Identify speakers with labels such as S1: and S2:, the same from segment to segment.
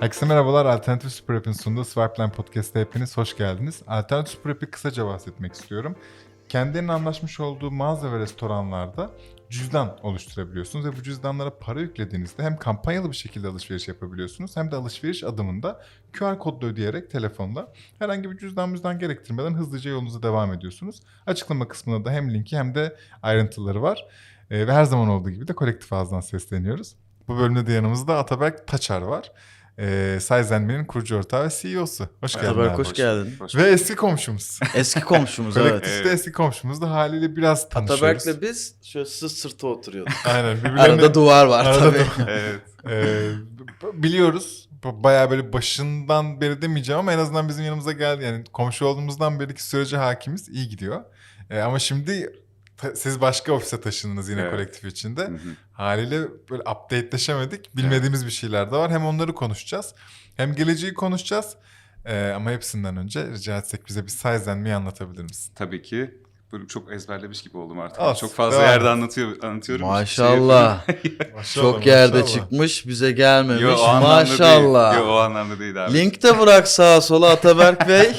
S1: Herkese merhabalar. Alternatif Super App'in sunduğu Swipeline Podcast'a hepiniz hoş geldiniz. Alternatif Super App'i kısaca bahsetmek istiyorum. Kendilerinin anlaşmış olduğu mağaza ve restoranlarda cüzdan oluşturabiliyorsunuz ve bu cüzdanlara para yüklediğinizde hem kampanyalı bir şekilde alışveriş yapabiliyorsunuz hem de alışveriş adımında QR kodla ödeyerek telefonla herhangi bir cüzdan müzdan gerektirmeden hızlıca yolunuza devam ediyorsunuz. Açıklama kısmında da hem linki hem de ayrıntıları var. Ee, ve her zaman olduğu gibi de kolektif ağızdan sesleniyoruz. Bu bölümde de yanımızda Ataberk Taçar var. Ee, Sizenme'nin kurucu ortağı ve CEO'su. Hoş geldin
S2: Ataberk
S1: abi.
S2: hoş geldin.
S1: Ve eski komşumuz.
S2: Eski komşumuz evet.
S1: Kolektifte eski komşumuz da haliyle biraz tanışıyoruz.
S2: Ataberk'le biz şöyle sırt sırta oturuyorduk.
S1: Aynen. birbirlerine-
S2: Arada duvar var
S1: Arada
S2: tabii.
S1: duvar.
S3: Evet.
S1: B- biliyoruz. Bayağı böyle başından beri demeyeceğim ama en azından bizim yanımıza geldi. Yani komşu olduğumuzdan beri ki sürece hakimiz. iyi gidiyor. Ee, ama şimdi siz başka ofise taşındınız yine
S3: Evet.
S1: kolektif içinde.
S3: Hı hı.
S1: Haliyle böyle update'leşemedik. Bilmediğimiz bir şeyler de var. Hem onları konuşacağız. Hem geleceği konuşacağız. Ee, ama hepsinden önce rica etsek bize bir sizenmeyi anlatabilir misin?
S3: Tabii ki. Böyle çok ezberlemiş gibi oldum artık.
S1: Olsun,
S3: Çok fazla
S1: devam
S3: yerde anlatıyor, anlatıyorum.
S2: Maşallah.
S1: Maşallah,
S2: Çok yerde
S1: maşallah.
S2: çıkmış bize gelmemiş.
S3: Yo, o
S2: Maşallah.
S3: değil. Yo, o anlamda değil abi.
S2: Link de bırak sağa sola Ataberk Bey.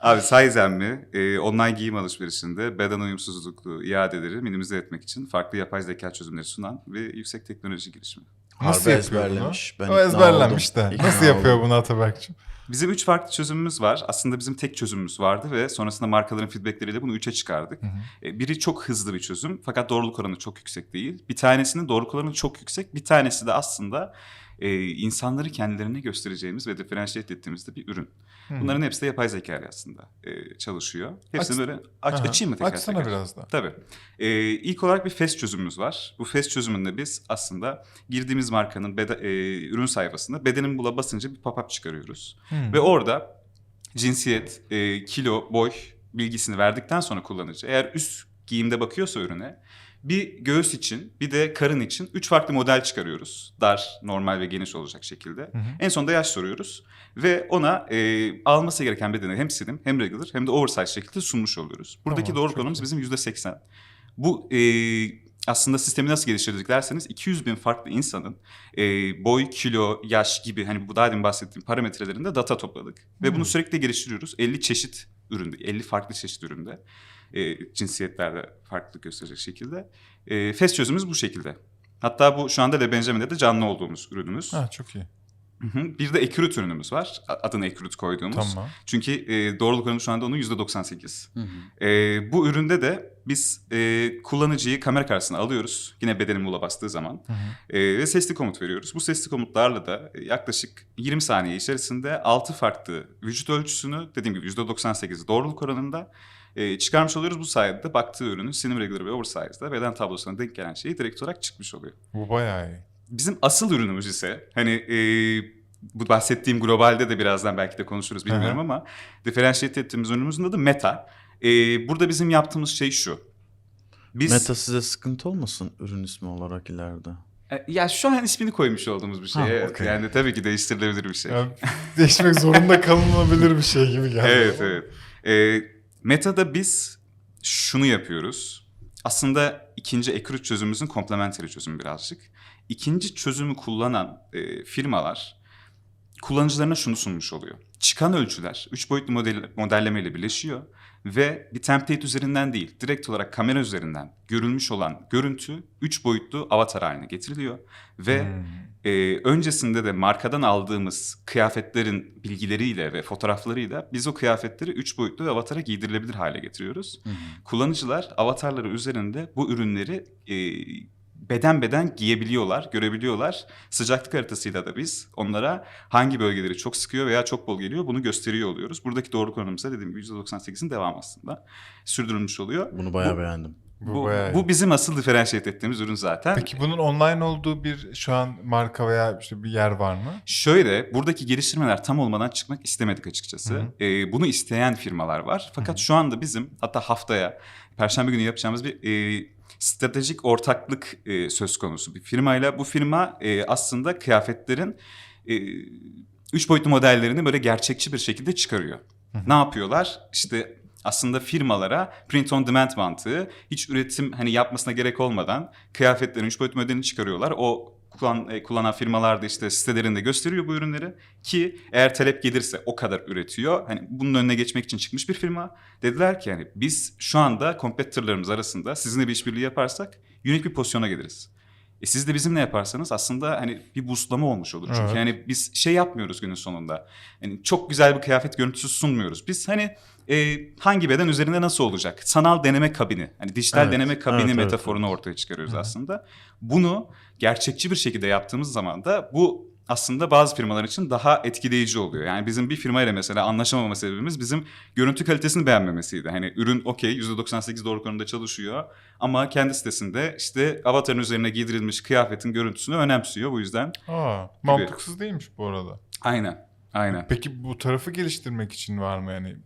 S3: Abi Saizen mi? Ee, online giyim alışverişinde beden uyumsuzluklu iadeleri minimize etmek için farklı yapay zeka çözümleri sunan ve yüksek teknoloji girişimi.
S1: Nasıl
S2: Harbi
S1: yapıyor
S2: ezberlemiş. Ben
S1: bunu? O
S2: ikna
S1: ezberlenmiş
S2: oldum.
S1: de.
S2: İkna
S1: Nasıl yapıyor
S2: oldum.
S1: bunu Ataberk'cim?
S3: Bizim üç farklı çözümümüz var. Aslında bizim tek çözümümüz vardı ve sonrasında markaların feedbackleriyle bunu üçe çıkardık.
S1: Hı hı.
S3: E, Biri çok hızlı bir çözüm fakat doğruluk oranı çok yüksek değil. Bir tanesinin doğruluk oranı çok yüksek. Bir tanesi de aslında e, insanları kendilerine göstereceğimiz ve diferansiyet ettiğimiz de bir ürün.
S1: Hı.
S3: Bunların hepsi de yapay zeka aslında e, çalışıyor. Hepsini
S1: Aç-
S3: böyle aç,
S1: Aha.
S3: açayım mı tekrar
S1: Açsana
S3: tekrar?
S1: biraz da.
S3: Tabii. Ee, ilk olarak bir FES çözümümüz var. Bu FES çözümünde biz aslında girdiğimiz markanın bede- e, ürün sayfasında bedenin bula basınca bir pop-up çıkarıyoruz.
S1: Hı.
S3: Ve orada cinsiyet, e, kilo, boy bilgisini verdikten sonra kullanıcı eğer üst giyimde bakıyorsa ürüne bir göğüs için bir de karın için üç farklı model çıkarıyoruz. Dar, normal ve geniş olacak şekilde.
S1: Hı hı.
S3: En sonunda yaş soruyoruz ve ona e, alması gereken bedeni hem slim hem regular hem de oversize şekilde sunmuş oluyoruz. Buradaki
S1: Tamam,
S3: doğru
S1: iyi.
S3: bizim yüzde seksen. Bu e, aslında sistemi nasıl geliştirdik derseniz 200 bin farklı insanın e, boy, kilo, yaş gibi hani bu daha demin bahsettiğim parametrelerinde data topladık. Ve
S1: Hmm.
S3: bunu sürekli geliştiriyoruz. 50 çeşit üründe, 50 farklı çeşit üründe. E, cinsiyetlerde farklılık gösterecek şekilde. E, FES çözümümüz bu şekilde. Hatta bu şu anda Le Benjamin'de de canlı olduğumuz ürünümüz.
S1: Ha, çok iyi.
S3: Bir de Ekürüt ürünümüz var. Adını Ekürüt koyduğumuz.
S1: Tamam.
S3: Çünkü e, doğruluk oranı şu anda onun %98.
S2: Hı hı.
S3: E, bu üründe de biz e, kullanıcıyı kamera karşısına alıyoruz. Yine bedenin mula bastığı zaman.
S1: Hı hı.
S3: E, ve sesli komut veriyoruz. Bu sesli komutlarla da e, yaklaşık 20 saniye içerisinde 6 farklı vücut ölçüsünü dediğim gibi %98 doğruluk oranında e, çıkarmış oluyoruz. Bu sayede de baktığı ürünün slim regular ve oversize'da beden tablosuna denk gelen şeyi direkt olarak çıkmış oluyor.
S1: Bu bayağı iyi.
S3: Bizim asıl ürünümüz ise hani e, bu bahsettiğim globalde de birazdan belki de konuşuruz bilmiyorum
S1: Hı hı.
S3: ama diferansiyet ettiğimiz ürünümüzün adı Meta. E, burada bizim yaptığımız şey şu. Biz
S2: Meta size sıkıntı olmasın ürün ismi olarak ileride.
S3: E, ya şu an ismini koymuş olduğumuz bir şey.
S2: Ha,
S1: okey.
S3: Yani tabii ki değiştirilebilir bir şey.
S1: Yani değişmek zorunda kalınabilir bir şey gibi geldi.
S3: evet evet. E, Meta'da biz şunu yapıyoruz. Aslında ikinci Ekürüt çözümümüzün komplementeri çözümü birazcık. İkinci çözümü kullanan e, firmalar kullanıcılarına şunu sunmuş oluyor. Çıkan ölçüler 3 boyutlu model, modellemeyle birleşiyor ve bir template üzerinden değil, direkt olarak kamera üzerinden görülmüş olan görüntü 3 boyutlu avatar haline getiriliyor ve
S1: Hmm.
S3: ee, öncesinde de markadan aldığımız kıyafetlerin bilgileriyle ve fotoğraflarıyla biz o kıyafetleri 3 boyutlu avatara giydirilebilir hale getiriyoruz.
S2: Hı.
S3: Kullanıcılar avatarları üzerinde bu ürünleri e, beden beden giyebiliyorlar, görebiliyorlar. Sıcaklık haritasıyla da biz onlara hangi bölgeleri çok sıkıyor veya çok bol geliyor bunu gösteriyor oluyoruz. Buradaki doğru konumuzda dediğim gibi %98'in devamı aslında sürdürülmüş oluyor.
S2: Bunu bayağı
S3: Bu-
S2: beğendim.
S1: Bu,
S3: Bu,
S1: bayağı
S3: bu bizim asıl diferansiyet ettiğimiz ürün zaten.
S1: Peki bunun online olduğu bir şu an marka veya işte bir yer var mı?
S3: Şöyle buradaki geliştirmeler tam olmadan çıkmak istemedik açıkçası.
S1: Hı
S3: Ee, bunu isteyen firmalar var. Fakat şu anda bizim hatta haftaya Perşembe günü yapacağımız bir e, stratejik ortaklık e, söz konusu bir firmayla. Bu firma e, aslında kıyafetlerin e, üç boyutlu modellerini böyle gerçekçi bir şekilde çıkarıyor.
S1: Hı hı.
S3: Ne yapıyorlar? İşte aslında firmalara print on demand mantığı hiç üretim hani yapmasına gerek olmadan kıyafetlerin 3 boyutlu modelini çıkarıyorlar. O kullan, e, kullanan firmalar da işte sitelerinde gösteriyor bu ürünleri ki eğer talep gelirse o kadar üretiyor. Hani bunun önüne geçmek için çıkmış bir firma. Dediler ki hani biz şu anda competitorlarımız arasında sizinle bir işbirliği yaparsak unik bir pozisyona geliriz. E siz de bizimle yaparsanız aslında hani bir boostlama olmuş olur. Çünkü
S1: Evet.
S3: yani biz şey yapmıyoruz günün sonunda. Yani çok güzel bir kıyafet görüntüsü sunmuyoruz. Biz hani e, hangi beden üzerinde nasıl olacak? Sanal deneme kabini. Hani dijital
S1: Evet,
S3: deneme kabini
S2: evet, evet,
S3: metaforunu ortaya çıkarıyoruz aslında. Bunu gerçekçi bir şekilde yaptığımız zaman da bu aslında bazı firmalar için daha etkileyici oluyor. Yani bizim bir firmayla mesela anlaşamama sebebimiz bizim görüntü kalitesini beğenmemesiydi. Hani ürün okey %98 doğru konumda çalışıyor ama kendi sitesinde işte avatarın üzerine giydirilmiş kıyafetin görüntüsünü önemsiyor. Bu yüzden
S1: Aa, mantıksız değilmiş bu arada.
S3: aynen aynen.
S1: Peki bu tarafı geliştirmek için var mı yani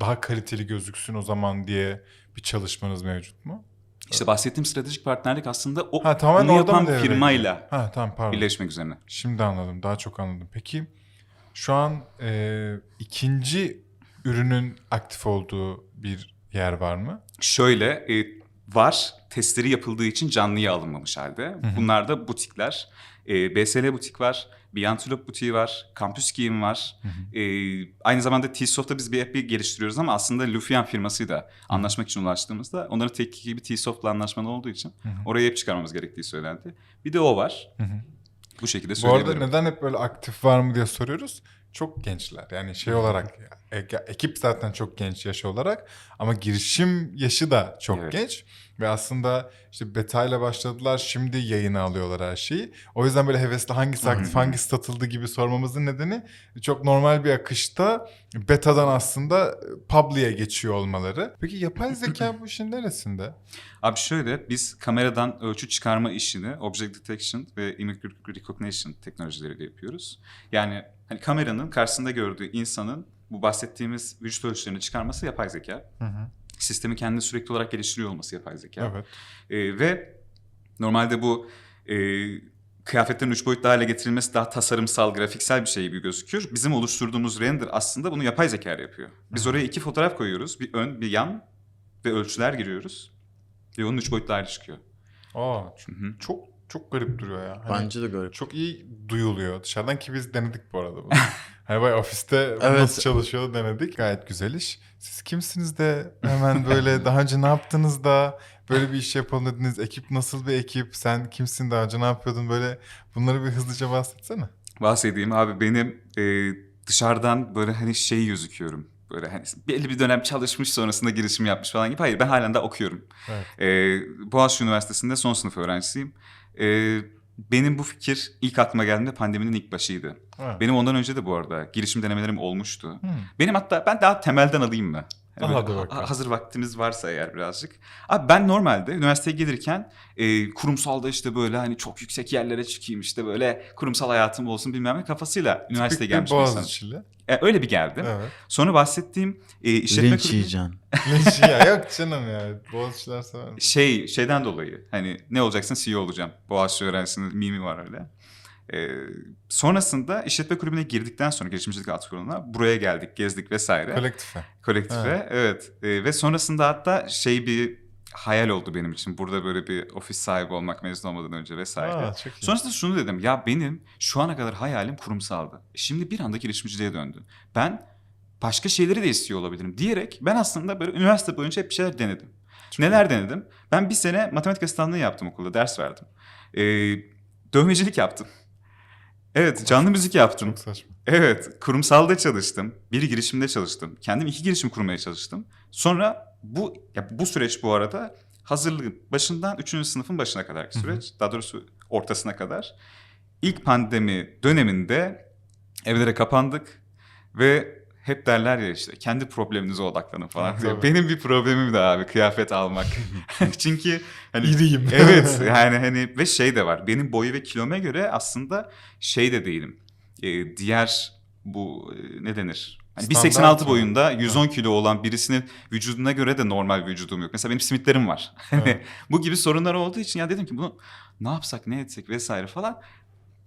S1: daha kaliteli gözüksün o zaman diye bir çalışmanız mevcut mu?
S3: İşte bahsettiğim stratejik partnerlik aslında o
S1: Ha, tamamen
S3: bunu yapan firmayla
S1: Ha tamam pardon.
S3: birleşmek üzerine.
S1: Şimdi anladım. Daha çok anladım. Peki şu an e, ikinci ürünün aktif olduğu bir yer var mı?
S3: Şöyle e, var testleri yapıldığı için canlıya alınmamış halde. Bunlar da butikler. E, BSL butik var. Bir Antelope butiği var. Campus Giyim var. E, aynı zamanda T-Soft'ta biz bir app geliştiriyoruz ama aslında Lufian firmasıyla anlaşmak için ulaştığımızda onların teknik gibi T-Soft'la anlaşmalı olduğu için oraya app çıkarmamız gerektiği söylendi. Bir de o var.
S1: hı.
S3: Bu şekilde
S1: Bu arada
S3: söyleyebilirim.
S1: neden hep böyle aktif var mı diye soruyoruz. Çok gençler. Yani şey olarak e- ekip zaten çok genç yaş olarak ama girişim yaşı da çok
S3: Evet.
S1: genç ve aslında işte beta ile başladılar. Şimdi yayına alıyorlar her şeyi. O yüzden böyle hevesli hangisi aktif, hangisi satıldı gibi sormamızın nedeni çok normal bir akışta betadan aslında public'e geçiyor olmaları. Peki yapay zeka bu işin neresinde?
S3: Abi şöyle biz kameradan ölçü çıkarma işini object detection ve image recognition teknolojileriyle yapıyoruz. Yani hani kameranın karşısında gördüğü insanın bu bahsettiğimiz vücut ölçülerini çıkarması yapay zeka.
S1: Hı hı.
S3: Sistemi kendini sürekli olarak geliştiriyor olması yapay zeka.
S1: Evet.
S3: Ee, ve normalde bu e, kıyafetlerin üç boyutlu hale getirilmesi daha tasarımsal, grafiksel bir şey gibi gözüküyor. Bizim oluşturduğumuz render aslında bunu yapay zeka yapıyor. Biz oraya iki fotoğraf koyuyoruz. Bir ön, bir yan ve ölçüler giriyoruz. Ve onun üç boyutlu hali çıkıyor.
S1: Aa,
S3: Hı
S1: çok,
S3: hı.
S1: çok çok garip duruyor ya. Hani-
S2: Bence de garip.
S1: Çok iyi duyuluyor dışarıdan ki biz denedik bu arada bunu. hani bayağı ofiste
S2: Evet.
S1: nasıl çalışıyor denedik. Gayet güzel iş. Siz kimsiniz de hemen böyle daha önce ne yaptınız da böyle bir iş yapalım dediniz. Ekip nasıl bir ekip? Sen kimsin daha önce ne yapıyordun? Böyle bunları bir hızlıca bahsetsene.
S3: Bahsedeyim abi benim e, dışarıdan böyle hani şey gözüküyorum. Böyle hani belli bir dönem çalışmış sonrasında girişim yapmış falan gibi. Hayır ben halen daha okuyorum.
S1: Evet.
S3: E, Boğaziçi Üniversitesi'nde son sınıf öğrencisiyim. E, benim bu fikir ilk aklıma geldiğinde pandeminin ilk başıydı.
S1: Ha.
S3: Benim ondan önce de bu arada girişim denemelerim olmuştu.
S1: Hmm.
S3: Benim hatta ben daha temelden alayım mı? Hani
S1: Hadi
S3: böyle ha- hazır vaktimiz varsa eğer birazcık. Abi ben normalde üniversiteye gelirken e, kurumsalda işte böyle hani çok yüksek yerlere çıkayım işte böyle kurumsal hayatım olsun bilmem ne kafasıyla üniversiteye gelmiş bir. E, öyle bir geldim.
S1: Evet.
S3: Sonra bahsettiğim e, işletme
S2: Linç
S3: kulübü-
S2: yiyeceksin.
S1: Linç ya yok canım ya. Boğaziçi'ler sever.
S3: şey şeyden dolayı hani ne olacaksın CEO olacağım. Boğaziçi öğrencisinin mimi var öyle. Ee, sonrasında işletme kulübüne girdikten sonra girişimcilik alt kuruluna buraya geldik, gezdik vesaire.
S1: Kolektife.
S3: Kolektife evet. Ee, ve sonrasında hatta şey bir hayal oldu benim için. Burada böyle bir ofis sahibi olmak mezun olmadan önce vesaire.
S1: Aa, çok iyi.
S3: Sonrasında şunu dedim. Ya benim şu ana kadar hayalim kurumsaldı. Şimdi bir anda girişimciliğe döndü. Ben başka şeyleri de istiyor olabilirim diyerek ben aslında böyle üniversite boyunca hep bir şeyler denedim. Neler denedim? Ben bir sene matematik asistanlığı yaptım okulda. Ders verdim. Ee, dövmecilik yaptım. Evet canlı müzik yaptım.
S1: Çok saçma.
S3: Evet, kurumsalda çalıştım. Bir girişimde çalıştım. Kendim iki girişim kurmaya çalıştım. Sonra bu ya bu süreç bu arada hazırlığın başından 3. sınıfın başına kadarki süreç. Daha doğrusu ortasına kadar. İlk pandemi döneminde evlere kapandık ve hep derler ya işte kendi probleminize odaklanın falan.
S1: Evet, tabii.
S3: Benim bir problemim de abi kıyafet almak. Çünkü hani
S1: İriyim.
S3: evet yani hani ve şey de var. Benim boyu ve kilome göre aslında şey de değilim. Ee, diğer bu e, ne denir? Hani
S1: Standart
S3: 1.86
S1: mı?
S3: boyunda 110 kilo olan birisinin vücuduna göre de normal vücudum yok. Mesela benim simitlerim var.
S1: Evet.
S3: bu gibi sorunlar olduğu için ya dedim ki bunu ne yapsak ne etsek vesaire falan.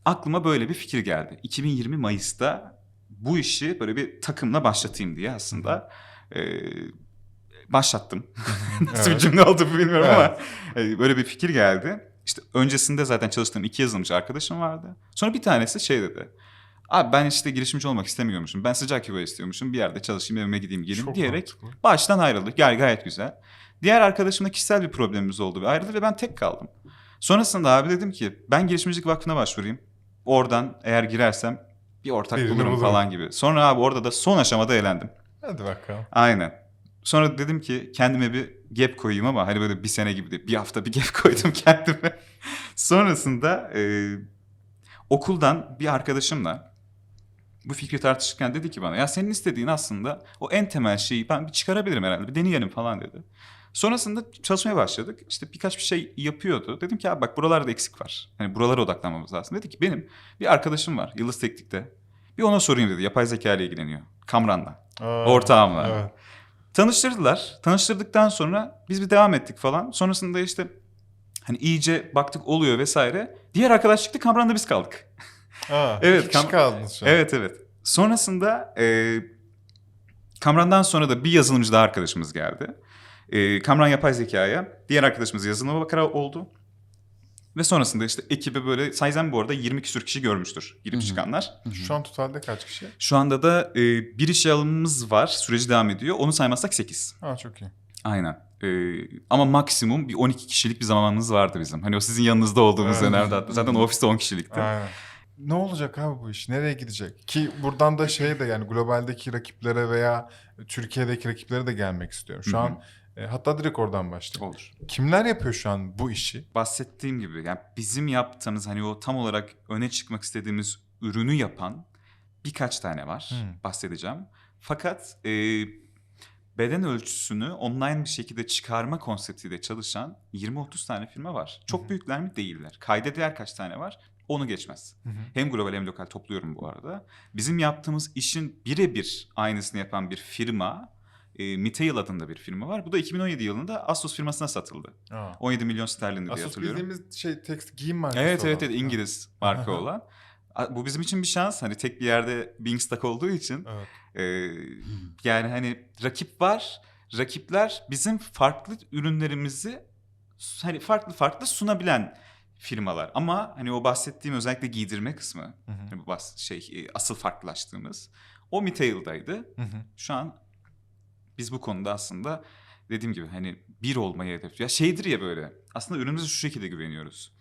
S3: Aklıma böyle bir fikir geldi. 2020 Mayıs'ta bu işi böyle bir takımla başlatayım diye aslında e, başlattım. Nasıl bir
S1: Evet.
S3: cümle oldu bu bilmiyorum
S1: Evet.
S3: ama e, böyle bir fikir geldi. İşte öncesinde zaten çalıştığım iki yazılımcı arkadaşım vardı. Sonra bir tanesi şey dedi. Abi ben işte girişimci olmak istemiyormuşum. Ben sıcak yuva istiyormuşum. Bir yerde çalışayım evime gideyim geleyim
S1: Çok
S3: diyerek
S1: mantıklı.
S3: baştan ayrıldık. Gay gayet güzel. Diğer arkadaşımla kişisel bir problemimiz oldu ve ayrıldı ve ben tek kaldım. Sonrasında abi dedim ki ben girişimcilik vakfına başvurayım. Oradan eğer girersem bir ortak
S1: Birini
S3: bulurum
S1: bulurum.
S3: falan gibi. Sonra abi orada da son aşamada eğlendim.
S1: Hadi bakalım.
S3: Aynen. Sonra dedim ki kendime bir gap koyayım ama hani böyle bir sene gibi değil. Bir hafta bir gap koydum kendime. Sonrasında e, okuldan bir arkadaşımla bu fikri tartışırken dedi ki bana ya senin istediğin aslında o en temel şeyi ben bir çıkarabilirim herhalde bir deneyelim falan dedi. Sonrasında çalışmaya başladık. İşte birkaç bir şey yapıyordu. Dedim ki abi bak buralarda eksik var. Hani buralara odaklanmamız lazım. Dedi ki benim bir arkadaşım var Yıldız Teknik'te. Bir ona sorayım dedi. Yapay zeka ile ilgileniyor. Kamran'la.
S1: Aa,
S3: Ortağımla.
S1: Evet.
S3: Tanıştırdılar. Tanıştırdıktan sonra biz bir devam ettik falan. Sonrasında işte hani iyice baktık oluyor vesaire. Diğer arkadaş çıktı Kamran'da biz kaldık.
S1: Aa,
S3: Evet,
S1: iki kişi kaldınız şu an.
S3: Evet evet. Sonrasında e, Kamran'dan sonra da bir yazılımcı daha arkadaşımız geldi. E, Kamran yapay zekaya diğer arkadaşımız yazılıma bakara oldu. Ve sonrasında işte ekibe böyle Sayzen bu arada 20 küsür kişi görmüştür girip
S2: Hı hı.
S3: çıkanlar.
S1: Şu an totalde kaç kişi?
S3: Şu anda da e, bir işe alımımız var. Süreci devam ediyor. Onu saymazsak 8.
S1: Ha çok iyi.
S3: Aynen. Ee, ama maksimum bir 12 kişilik bir zamanımız vardı bizim. Hani o sizin yanınızda olduğumuz
S1: Evet.
S3: dönemde hatta. Zaten ofiste 10 kişilikti.
S1: Aynen. Ne olacak abi bu iş? Nereye gidecek? Ki buradan da şey de yani globaldeki rakiplere veya Türkiye'deki rakiplere de gelmek istiyorum. Şu
S3: Hı hı.
S1: an e, hatta direkt oradan başlayayım.
S3: Olur.
S1: Kimler yapıyor şu an bu işi?
S3: Bahsettiğim gibi yani bizim yaptığımız hani o tam olarak öne çıkmak istediğimiz ürünü yapan birkaç tane var.
S1: Hmm.
S3: Bahsedeceğim. Fakat e, beden ölçüsünü online bir şekilde çıkarma konseptiyle çalışan 20-30 tane firma var. Çok
S1: Hı hı.
S3: büyükler mi? Değiller. Kayda değer kaç tane var? Onu geçmez.
S1: Hı hı.
S3: Hem global hem lokal topluyorum bu arada. Bizim yaptığımız işin birebir aynısını yapan bir firma, e, Mitail adında bir firma var. Bu da 2017 yılında Asus firmasına satıldı.
S1: Aa.
S3: 17 milyon sterlin diye
S1: Asus
S3: hatırlıyorum.
S1: bildiğimiz şey tekstil giyim markası
S3: Evet evet evet İngiliz marka olan. Bu bizim için bir şans. Hani tek bir yerde Bingstock olduğu için.
S1: Evet.
S3: e, yani hani rakip var. Rakipler bizim farklı ürünlerimizi hani farklı farklı sunabilen firmalar. Ama hani o bahsettiğim özellikle giydirme kısmı,
S1: Hı hı.
S3: hani şey e, asıl farklılaştığımız o Mitail'daydı.
S1: Hı hı.
S3: Şu an biz bu konuda aslında dediğim gibi hani bir olmayı hedef. Ya şeydir ya böyle. Aslında ürünümüze şu şekilde güveniyoruz.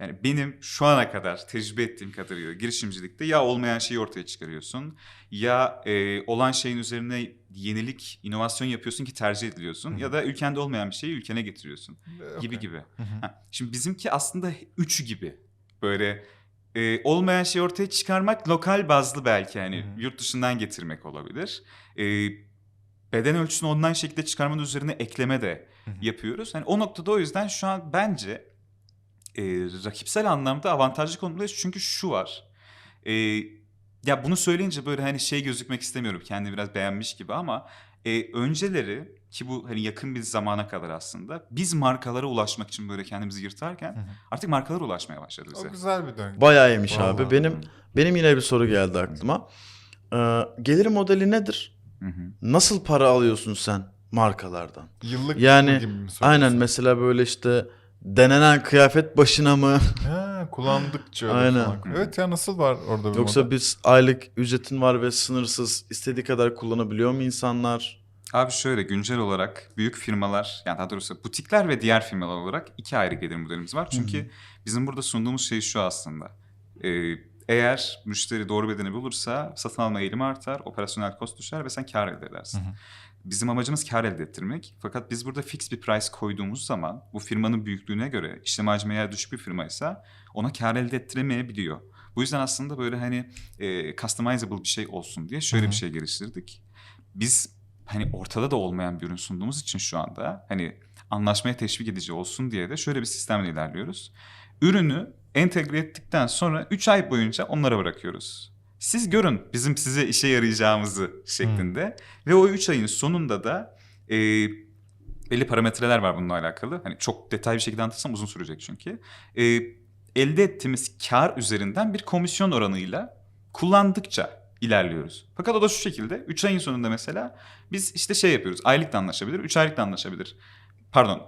S3: Yani benim şu ana kadar tecrübe ettiğim kadarıyla girişimcilikte ya olmayan şeyi ortaya çıkarıyorsun ya e, olan şeyin üzerine yenilik, inovasyon yapıyorsun ki tercih ediliyorsun
S1: Hı hı.
S3: ya da ülkende olmayan bir şeyi ülkene getiriyorsun gibi
S1: Okey.
S3: gibi.
S1: Hı.
S3: Ha, şimdi bizimki aslında üçü gibi. Böyle e, olmayan şeyi ortaya çıkarmak lokal bazlı belki hani
S1: Hı hı.
S3: yurt dışından getirmek olabilir. E, beden ölçüsünü online şekilde çıkarmanın üzerine ekleme de yapıyoruz. Hani o noktada o yüzden şu an bence e, rakipsel anlamda avantajlı konumdayız. Çünkü şu var. E, ya bunu söyleyince böyle hani şey gözükmek istemiyorum. Kendini biraz beğenmiş gibi ama e, önceleri ki bu hani yakın bir zamana kadar aslında biz markalara ulaşmak için böyle kendimizi yırtarken
S1: Hı hı.
S3: artık markalara ulaşmaya başladı bize.
S1: O güzel bir döngü.
S2: Bayağı iyiymiş
S1: Vallahi.
S2: abi. Benim benim yine bir soru geldi aklıma. Ee, gelir modeli nedir?
S3: Hı hı.
S2: Nasıl para alıyorsun sen markalardan?
S1: Yıllık
S2: Yani,
S1: gibi mi?
S2: Aynen mesela böyle işte denenen kıyafet başına mı?
S1: Ha, kullandıkça
S2: Aynen.
S1: falan. Evet ya nasıl var orada bir
S2: Yoksa
S1: model?
S2: biz aylık ücretin var ve sınırsız istediği kadar kullanabiliyor mu insanlar?
S3: Abi şöyle güncel olarak büyük firmalar yani daha doğrusu butikler ve diğer firmalar olarak iki ayrı gelir modelimiz var. Çünkü bizim burada sunduğumuz şey şu aslında. Ee, eğer müşteri doğru bedeni bulursa satın alma eğilimi artar, operasyonel kost düşer ve sen kar elde edersin.
S1: Hı hı.
S3: Bizim amacımız kar elde ettirmek. Fakat biz burada fix bir price koyduğumuz zaman bu firmanın büyüklüğüne göre işlem hacmi eğer düşük bir firmaysa ona kar elde ettiremeyebiliyor. Bu yüzden aslında böyle hani e, customizable bir şey olsun diye şöyle
S1: Hı hı.
S3: bir şey geliştirdik. Biz hani ortada da olmayan bir ürün sunduğumuz için şu anda hani anlaşmaya teşvik edici olsun diye de şöyle bir sistemle ilerliyoruz. Ürünü entegre ettikten sonra 3 ay boyunca onlara bırakıyoruz. Siz görün bizim size işe yarayacağımızı şeklinde. Ve o 3 ayın sonunda da e, belli parametreler var bununla alakalı. Hani çok detaylı bir şekilde anlatırsam uzun sürecek çünkü. E, elde ettiğimiz kar üzerinden bir komisyon oranıyla kullandıkça ilerliyoruz. Fakat o da şu şekilde 3 ayın sonunda mesela biz işte şey yapıyoruz. Aylık da anlaşabilir, 3 aylık da anlaşabilir. Pardon,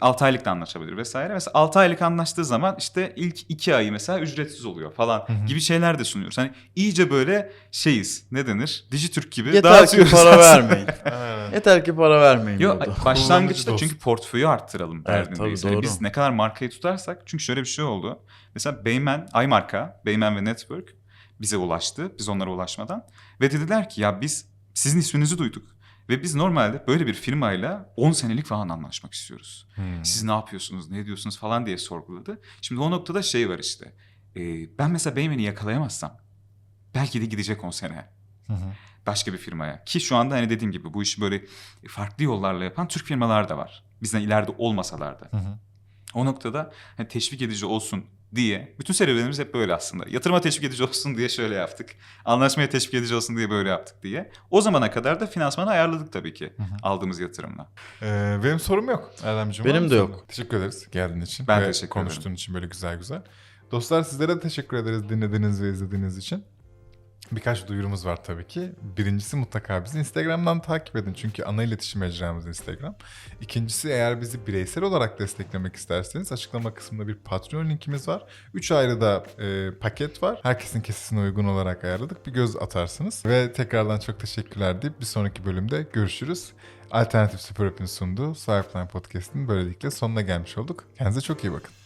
S3: 6 aylık da anlaşabilir vesaire. Mesela 6 aylık anlaştığı zaman işte ilk 2 ayı mesela ücretsiz oluyor falan
S1: hı.
S3: gibi şeyler de sunuyoruz. Hani iyice böyle şeyiz. Ne denir? Dijitürk gibi
S2: Yeter ki
S3: dağıtıyoruz
S2: para
S3: aslında.
S2: vermeyin.
S1: Aynen.
S2: Yeter ki para vermeyin
S3: Yok başlangıçta çünkü portföyü arttıralım
S2: Evet,
S3: derdindeyiz.
S2: tabii,
S3: Yani biz ne kadar markayı tutarsak çünkü şöyle bir şey oldu. Mesela Beymen, iMarka, Beymen ve Network bize ulaştı. Biz onlara ulaşmadan. Ve dediler ki ya biz sizin isminizi duyduk. Ve biz normalde böyle bir firmayla 10 senelik falan anlaşmak istiyoruz.
S1: Hmm.
S3: Siz ne yapıyorsunuz, ne ediyorsunuz falan diye sorguladı. Şimdi o noktada şey var işte. Ee, ben mesela Beymen'i yakalayamazsam belki de gidecek 10 sene
S1: Hı hı.
S3: başka bir firmaya. Ki şu anda hani dediğim gibi bu işi böyle farklı yollarla yapan Türk firmalar da var. Bizden ileride olmasalar da.
S1: Hı hı.
S3: O noktada hani teşvik edici olsun diye bütün serüvenimiz hep böyle aslında. Yatırıma teşvik edici olsun diye şöyle yaptık. Anlaşmaya teşvik edici olsun diye böyle yaptık diye. O zamana kadar da finansmanı ayarladık tabii ki
S1: Hı hı.
S3: aldığımız yatırımla.
S1: Ee, benim sorum yok Erdemciğim.
S2: Benim de yok.
S1: Teşekkür ederiz geldiğin için.
S3: Ben
S1: ve
S3: teşekkür
S1: konuştuğun
S3: ederim.
S1: için böyle güzel güzel. Dostlar sizlere de teşekkür ederiz dinlediğiniz ve izlediğiniz için. Birkaç duyurumuz var tabii ki. Birincisi mutlaka bizi Instagram'dan takip edin. Çünkü ana iletişim mecramız Instagram. İkincisi eğer bizi bireysel olarak desteklemek isterseniz açıklama kısmında bir Patreon linkimiz var. Üç ayrı da e, paket var. Herkesin kesesine uygun olarak ayarladık. Bir göz atarsınız. Ve tekrardan çok teşekkürler deyip bir sonraki bölümde görüşürüz. Alternatif Süper App'in sunduğu Swipeline Podcast'in böylelikle sonuna gelmiş olduk. Kendinize çok iyi bakın.